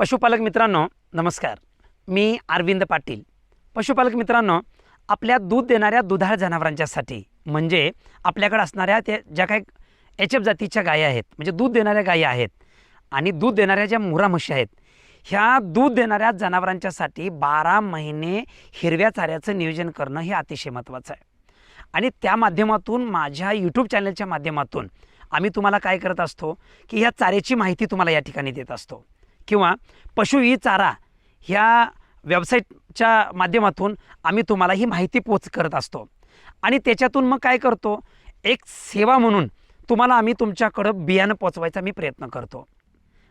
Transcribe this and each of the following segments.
पशुपालक मित्रांनो नमस्कार. मी अरविंद पाटील. पशुपालक मित्रांनो आपल्या दूध देणाऱ्या दुधाळ जनावरांच्यासाठी म्हणजे आपल्याकडे असणाऱ्या त्या ज्या काही एच एफ जातीच्या गायी आहेत म्हणजे दूध देणाऱ्या गायी आहेत आणि दूध देणाऱ्या ज्या मुरा म्हशी आहेत ह्या दूध देणाऱ्या जनावरांच्यासाठी बारा महिने हिरव्या चाऱ्याचं नियोजन करणं हे अतिशय महत्त्वाचं आहे. आणि त्या माध्यमातून माझ्या यूट्यूब चॅनलच्या माध्यमातून आम्ही तुम्हाला काय करत असतो की ह्या चाऱ्याची माहिती तुम्हाला या ठिकाणी देत असतो. किंवा पशु ई चारा ह्या वेबसाईटच्या माध्यमातून आम्ही तुम्हाला ही माहिती पोच करत असतो. आणि त्याच्यातून मग काय करतो? एक सेवा म्हणून तुम्हाला आम्ही तुमच्याकडं बियाणं पोचवायचा मी प्रयत्न करतो.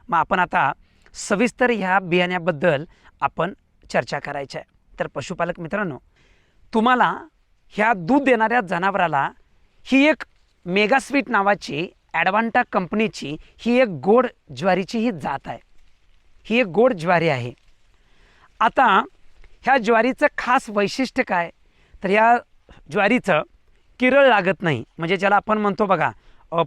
मग आपण आता सविस्तर ह्या बियाण्याबद्दल आपण चर्चा करायची आहे. तर पशुपालक मित्रांनो तुम्हाला ह्या दूध देणाऱ्या जनावराला ही एक मेगास्वीट नावाची ॲडवांटा कंपनीची ही एक गोड ज्वारीची ही जात आहे. ही एक गोड ज्वारी आहे. आता ह्या ज्वारीचं खास वैशिष्ट्य काय? तर या ज्वारीचं किरळ लागत नाही. म्हणजे ज्याला आपण म्हणतो बघा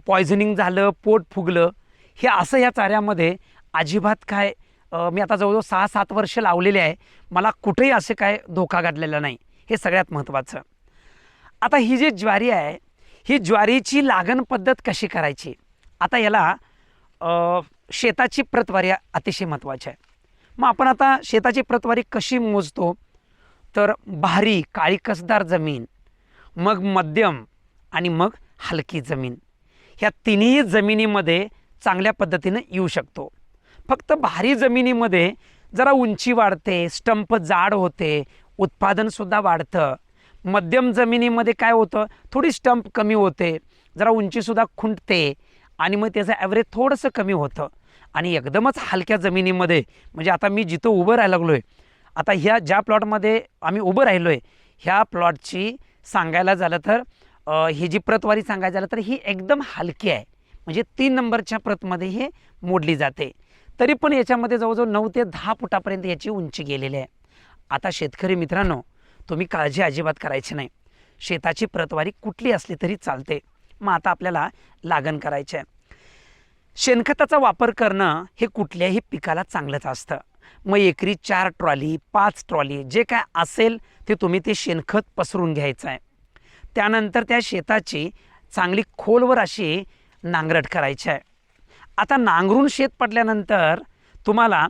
पॉयझनिंग झालं पोट फुगलं हे असं या चाऱ्यामध्ये अजिबात काय मी आता जवळजवळ सहा सात वर्ष लावलेले आहे. मला कुठेही असे काय धोका गाठलेला नाही. हे सगळ्यात महत्त्वाचं. आता ही जी ज्वारी आहे ही ज्वारीची लागण पद्धत कशी करायची? आता याला शेताची प्रतवारी अतिशय महत्त्वाची आहे. मग आपण आता शेताची प्रतवारी कशी मोजतो? तर भारी काळी कसदार जमीन मग मध्यम आणि मग हलकी जमीन. ह्या तिन्ही जमिनीमध्ये चांगल्या पद्धतीनं येऊ शकतो. फक्त भारी जमिनीमध्ये जरा उंची वाढते स्टंप जाड होते उत्पादनसुद्धा वाढतं. मध्यम जमिनीमध्ये काय होतं? थोडी स्टंप कमी होते जरा उंचीसुद्धा खुंटते आणि मग त्याचं ॲव्हरेज थोडंसं कमी होतं. आणि एकदमच हलक्या जमिनीमध्ये म्हणजे आता मी जिथं उभं राहायला लागलो आहे आता ह्या ज्या प्लॉटमध्ये आम्ही उभं राहिलो आहे ह्या प्लॉटची सांगायला झालं तर ही जी प्रतवारी सांगायला झालं तर ही एकदम हलकी आहे. म्हणजे तीन नंबरच्या प्रतमध्ये हे मोडली जाते. तरी पण याच्यामध्ये जवळजवळ नऊ ते दहा फुटापर्यंत याची उंची गेलेली आहे. आता शेतकरी मित्रांनो तुम्ही काळजी अजिबात करायची नाही. शेताची प्रतवारी कुठली असली तरी चालते. मग आता आपल्याला लागण करायची आहे शेणखताचा वापर करणं हे कुठल्याही पिकाला चांगलंच असतं. मग एकरी चार ट्रॉली पाच ट्रॉली जे काय असेल ते तुम्ही ते शेणखत पसरून घ्यायचं आहे त्यानंतर त्या शेताची चांगली खोलवर अशी नांगरट करायची आहे. आता नांगरून शेत पडल्यानंतर तुम्हाला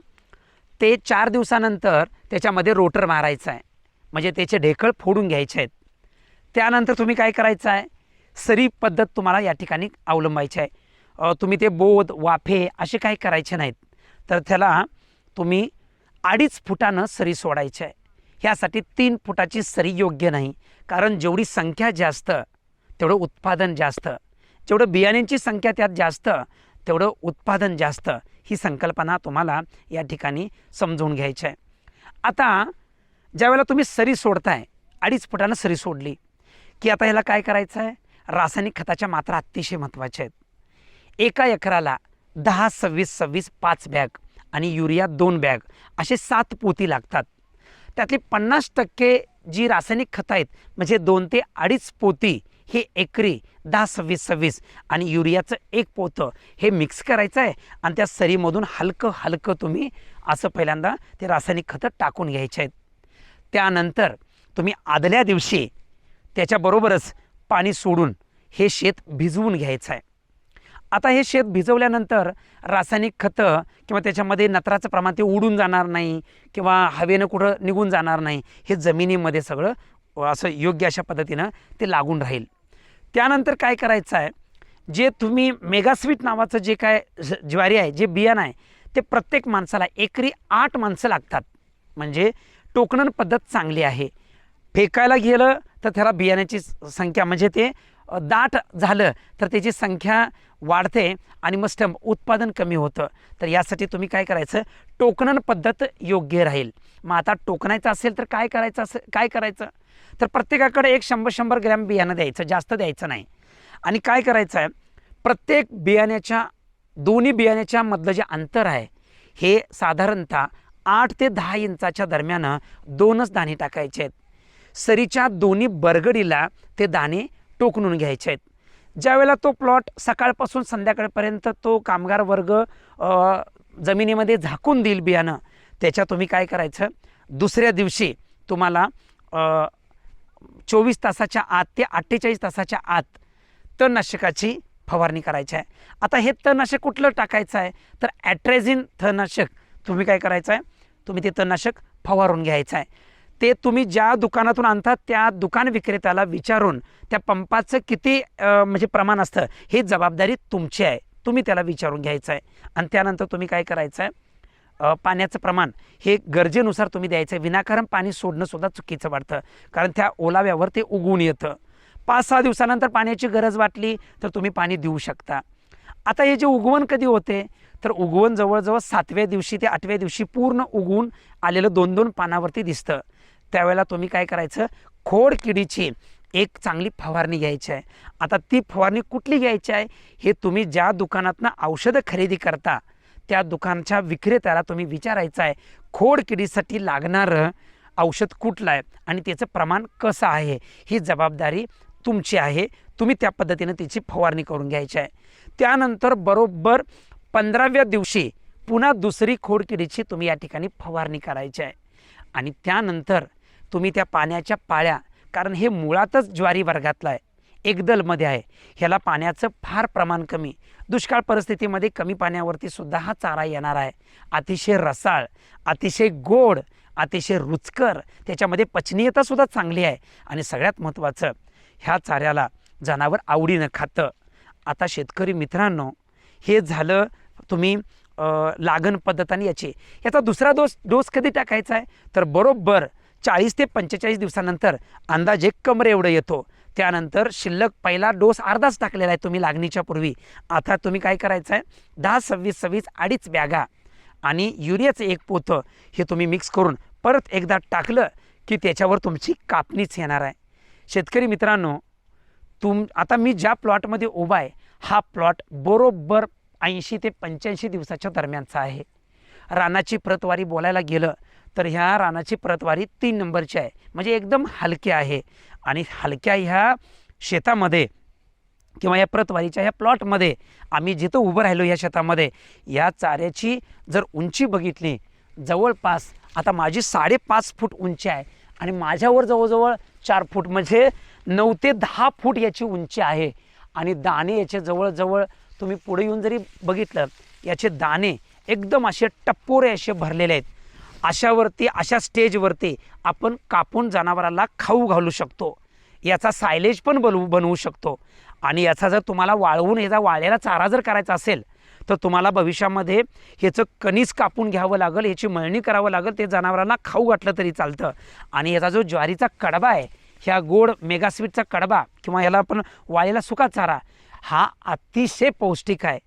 ते चार दिवसानंतर त्याच्यामध्ये रोटर मारायचं आहे. म्हणजे त्याचे ढेकळ फोडून घ्यायचे आहेत. त्यानंतर तुम्ही काय करायचं आहे? सरी पद्धत तुम्हाला या ठिकाणी अवलंबायची आहे. तुम्ही ते बोध वाफे असे काही करायचे नाहीत. तर त्याला तुम्ही अडीच फुटानं सरी सोडायची आहे. ह्यासाठी तीन फुटाची सरी योग्य नाही. कारण जेवढी संख्या जास्त तेवढं उत्पादन जास्त. जेवढं बियाण्यांची संख्या त्यात जास्त तेवढं उत्पादन जास्त. ही संकल्पना तुम्हाला या ठिकाणी समजून घ्यायची आहे. आता ज्यावेळेला तुम्ही सरी सोडताय अडीच फुटानं सरी सोडली की आता ह्याला काय करायचं आहे? रासायनिक खताच्या मात्रा अतिशय महत्त्वाच्या आहेत. एका एकराला दहा सव्वीस सव्वीस पाच बॅग आणि युरिया दोन बॅग असे सात पोती लागतात. त्यातली पन्नास टक्के जी रासायनिक खतं आहेत म्हणजे दोन ते अडीच पोती हे एकरी दहा सव्वीस सव्वीस आणि युरियाचं एक पोतं हे मिक्स करायचं आहे आणि त्या सरीमधून हलकं हलकं तुम्ही असं पहिल्यांदा ते रासायनिक खतं टाकून घ्यायचे आहेत. त्यानंतर तुम्ही आदल्या दिवशी त्याच्याबरोबरच पाणी सोडून हे शेत भिजवून घ्यायचं आहे. आता हे शेत भिजवल्यानंतर रासायनिक खतं किंवा त्याच्यामध्ये नत्राचं प्रमाण ते उडून जाणार नाही किंवा हवेनं कुठं निघून जाणार नाही हे जमिनीमध्ये सगळं असं योग्य अशा पद्धतीनं ते लागून राहील. त्यानंतर काय करायचं आहे? जे तुम्ही मेगास्वीट नावाचं जे काय ज- ज्वारी आहे जे बियाणं आहे ते प्रत्येक माणसाला एकरी आठ माणसं लागतात. म्हणजे टोकणन पद्धत चांगली आहे. फेकायला गेलं तर त्याला बियाण्याची संख्या म्हणजे ते दाट झालं तर त्याची संख्या वाढते आणि मग स्टंप उत्पादन कमी होतं. तर यासाठी तुम्ही काय करायचं? टोकणन पद्धत योग्य राहील. मग आता टोकणायचं असेल तर काय करायचं असेल काय करायचं? तर प्रत्येकाकडे एक शंभर शंभर ग्रॅम बियाणं द्यायचं जास्त द्यायचं नाही. आणि काय करायचं आहे प्रत्येक बियाण्याच्या दोन्ही बियाण्याच्या मधलं जे अंतर आहे हे साधारणतः आठ ते दहा इंचाच्या दरम्यान दोनच दाणे टाकायचे आहेत. सरीच्या दोन्ही बरगडीला ते दाणे टोकणून घ्यायचे आहेत. ज्यावेळेला तो प्लॉट सकाळपासून संध्याकाळपर्यंत तो कामगार वर्ग जमिनीमध्ये झाकून देईल बियाणं त्याच्या तुम्ही काय करायचं? दुसऱ्या दिवशी तुम्हाला चोवीस तासाच्या आत ते अठ्ठेचाळीस तासाच्या आत तणनाशकाची फवारणी करायची आहे. आता हे तणनाशक कुठलं टाकायचं आहे? तर ॲट्रेझिन तणनाशक तुम्ही काय करायचं आहे? तुम्ही ते तणनाशक फवारून घ्यायचं आहे. ते तुम्ही ज्या दुकानातून आणतात त्या दुकान विक्रेत्याला विचारून त्या पंपाचं किती म्हणजे प्रमाण असतं ही जबाबदारी तुमची आहे. तुम्ही त्याला विचारून घ्यायचं आहे. आणि त्यानंतर तुम्ही काय करायचं आहे? पाण्याचं प्रमाण हे गरजेनुसार तुम्ही द्यायचं आहे. विनाकारण पाणी सोडणंसुद्धा चुकीचं वाटतं. कारण त्या ओलाव्यावर ते उगवून येतं. पाच सहा दिवसानंतर पाण्याची गरज वाटली तर तुम्ही पाणी देऊ शकता. आता हे जे उगवण कधी होते? तर उगवण जवळजवळ सातव्या दिवशी ते आठव्या दिवशी पूर्ण उगवून आलेलं दोन दोन पानावरती दिसतं. त्यावेळेला तुम्ही काय करायचं? खोड किडीची एक चांगली फवारणी घ्यायची आहे. आता ती फवारणी कुठली घ्यायची आहे? हे तुम्ही ज्या दुकानातनं औषधं खरेदी करता त्या दुकानच्या विक्रेत्याला तुम्ही विचारायचं आहे खोड किडीसाठी लागणारं औषध कुठलं आहे आणि त्याचं प्रमाण कसं आहे? ही जबाबदारी तुमची आहे. तुम्ही त्या पद्धतीनं त्याची फवारणी करून घ्यायची आहे. त्यानंतर बरोबर पंधराव्या दिवशी पुन्हा दुसरी खोडकिडीची तुम्ही या ठिकाणी फवारणी करायची आहे. आणि त्यानंतर तुम्ही त्या पाण्याच्या पाळ्या कारण हे मुळातच ज्वारी वर्गातलं आहे एकदलमध्ये आहे. ह्याला पाण्याचं फार प्रमाण कमी. दुष्काळ परिस्थितीमध्ये कमी पाण्यावरती सुद्धा हा चारा येणार आहे. अतिशय रसाळ अतिशय गोड अतिशय रुचकर त्याच्यामध्ये पचनीयतासुद्धा चांगली आहे. आणि सगळ्यात महत्त्वाचं ह्या चाऱ्याला जनावर आवडीनं खातं. आता शेतकरी मित्रांनो हे झालं तुम्ही लागण पद्धत आणि याची. याचा दुसरा डोस डोस कधी टाकायचा आहे? तर बरोबर चाळीस ते पंचेचाळीस दिवसानंतर अंदाजे कमरे एवढं येतो. त्यानंतर शिल्लक पहिला डोस अर्धाच टाकलेला आहे तुम्ही लागणीच्या पूर्वी. आता तुम्ही काय करायचं आहे दहा सव्वीस सव्वीस अडीच बॅगा आणि युरियाचं एक पोतं हे तुम्ही मिक्स करून परत एकदा टाकलं की त्याच्यावर तुमची कापणीच येणार आहे. शेतकरी मित्रांनो तुम आता मी ज्या प्लॉटमध्ये उभा आहे हा प्लॉट बरोबर ऐंशी ते पंच्याऐंशी दिवसाच्या दरम्यानचा आहे. रानाची प्रतवारी बोलायला गेलं तर ह्या रानाची प्रतवारी तीन नंबरची आहे. म्हणजे एकदम हलक्या आहे. आणि हलक्या ह्या शेतामध्ये किंवा या प्रतवारीच्या ह्या प्लॉटमध्ये आम्ही जिथं उभं राहिलो या शेतामध्ये या चाऱ्याची जर उंची बघितली जवळपास आता माझी साडेपाच फूट उंची आहे आणि माझ्यावर जवळजवळ चार फूट म्हणजे नऊ ते दहा फूट याची उंची आहे. आणि दाणे याचे जवळजवळ तुम्ही पुढे येऊन जरी बघितलं याचे दाणे एकदम असे टप्पोरे असे भरलेले आहेत. अशावरती अशा स्टेजवरती आपण कापून जनावराला खाऊ घालू शकतो. याचा सायलेज पण बनवू बनवू शकतो. आणि याचा जर तुम्हाला वाळवून याचा वाळ्याला चारा जर करायचा असेल तर तुम्हाला भविष्यामध्ये ह्याचं कणीस कापून घ्यावं लागेल याची मळणी करावं लागेल ते जनावरांना खाऊ घातलं तरी चालतं. आणि याचा जो ज्वारीचा कडबा आहे ह्या गोड मेगास्वीटचा कडबा किंवा याला आपण वाळेला सुका चारा हा अतिशय पौष्टिक आहे.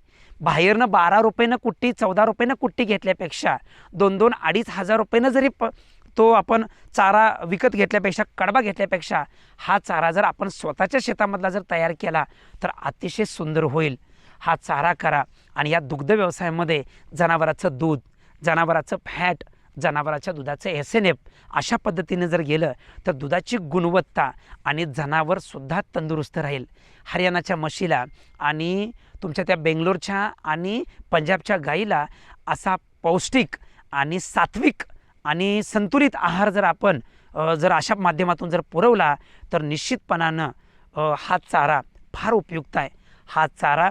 बाहेरनं बारा रुपयेनं कुट्टी चौदा रुपयेनं कुट्टी घेतल्यापेक्षा दोन दोन अडीच हजार रुपयेनं जरी प तो आपण चारा विकत घेतल्यापेक्षा कडबा घेतल्यापेक्षा हा चारा जर आपण स्वतःच्या शेतामधला जर तयार केला तर अतिशय सुंदर होईल. हा चारा करा आणि या दुग्ध व्यवसायामध्ये जनावराचं दूध जनावराचं फॅट जनावराच्या दुधाचं एस एन एफ अशा पद्धतीने जर गेलं तर दुधाची गुणवत्ता आणि जनावरसुद्धा तंदुरुस्त राहील. हरियाणाच्या म्हशीला आणि तुमच्या त्या बेंगलोरच्या आणि पंजाबच्या गाईला असा पौष्टिक आणि सात्विक आणि संतुलित आहार जर आपण जर अशा माध्यमातून जर पुरवला तर निश्चितपणानं हा चारा फार उपयुक्त आहे. हा चारा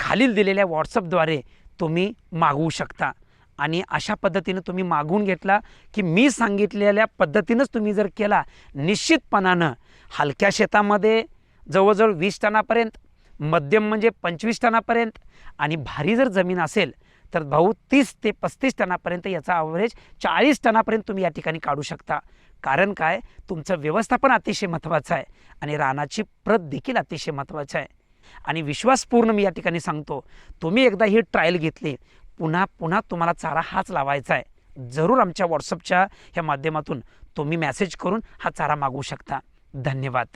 खालील दिलेल्या व्हॉट्सअपद्वारे तुम्ही मागवू शकता. आणि अशा पद्धतीनं तुम्ही मागवून घेतला की मी सांगितलेल्या पद्धतीनंच तुम्ही जर केला निश्चितपणानं हलक्या शेतामध्ये जवळजवळ वीस टनापर्यंत मध्यम म्हणजे पंचवीस टनापर्यंत आणि भारी जर जमीन असेल तर भाऊ तीस ते पस्तीस टनापर्यंत याचा ॲव्हरेज चाळीस टनापर्यंत तुम्ही या ठिकाणी काढू शकता. कारण काय? तुमचं व्यवस्थापन अतिशय महत्त्वाचं आहे आणि रानाची प्रत देखील अतिशय महत्त्वाचं आहे. आणि विश्वासपूर्ण मी या ठिकाणी सांगतो तुम्ही एकदा ही ट्रायल घेतली पुन्हा पुन्हा तुम्हाला चारा हाच लावायचा आहे. जरूर आमच्या व्हॉट्सअपच्या ह्या माध्यमातून तुम्ही मॅसेज करून हा चारा मागवू शकता. धन्यवाद.